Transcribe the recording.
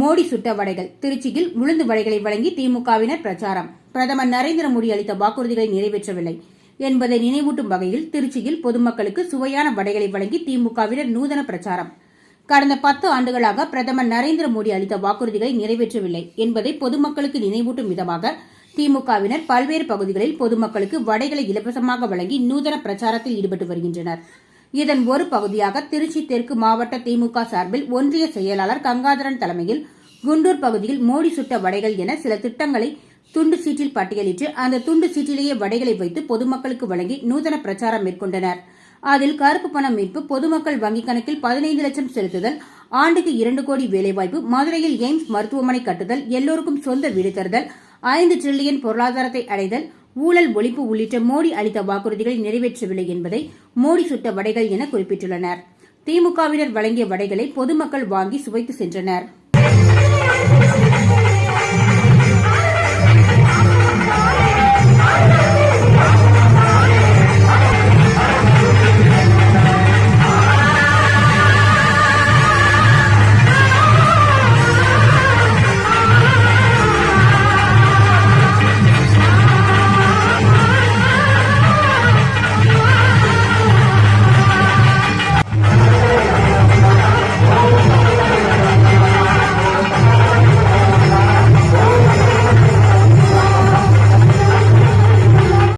மோடி சுட்ட வடைகள். திருச்சியில் உளுந்து வடைகளை வழங்கி திமுகவினர் பிரச்சாரம். பிரதமர் நரேந்திர மோடி அளித்த வாக்குறுதிகளை நிறைவேற்றவில்லை. என்பதை நினைவூட்டும் வகையில் திருச்சியில் பொதுமக்களுக்கு சுவையான வடைகளை வழங்கி திமுகவினர் நூதன பிரச்சாரம். கடந்த பத்து ஆண்டுகளாக பிரதமர் நரேந்திர மோடி அளித்த வாக்குறுதிகளை நிறைவேற்றவில்லை என்பதை பொதுமக்களுக்கு நினைவூட்டும் விதமாக திமுகவினர் பல்வேறு பகுதிகளில் பொதுமக்களுக்கு வடைகளை இலவசமாக வழங்கி நூதன பிரச்சாரத்தில் ஈடுபட்டு வருகின்றனர். இதன் ஒரு பகுதியாக திருச்சி தெற்கு மாவட்ட திமுக சார்பில் ஒன்றிய செயலாளர் கங்காதரன் தலைமையில் குண்டூர் பகுதியில் மோடி சுட்ட வடைகள் என சில திட்டங்களை துண்டு சீட்டில் பட்டியலிட்டு அந்த துண்டு சீட்டிலேயே வடைகளை வைத்து பொதுமக்களுக்கு வழங்கி நூதன பிரச்சாரம் மேற்கொண்டனர். அதில் கருப்பு பணம் மீட்பு பொதுமக்கள் வங்கிக் கணக்கில் பதினைந்து லட்சம் செலுத்துதல் ஆண்டுக்கு இரண்டு கோடி வேலைவாய்ப்பு மதுரையில் எய்ம்ஸ் மருத்துவமனை கட்டுதல் எல்லோருக்கும் சொந்த வீடு தருதல் ஐந்து டிரில்லியன் பொருளாதாரத்தை அடைதல் ஊழல் ஒழிப்பு உள்ளிட்ட மோடி அளித்த வாக்குறுதிகளை நிறைவேற்றவில்லை என்பதை மோடி சுட்ட வடைகள் என குறிப்பிட்டுள்ளனர். திமுகவினர் வழங்கிய வடைகளை பொதுமக்கள் வாங்கி சுவைத்து சென்றனர்.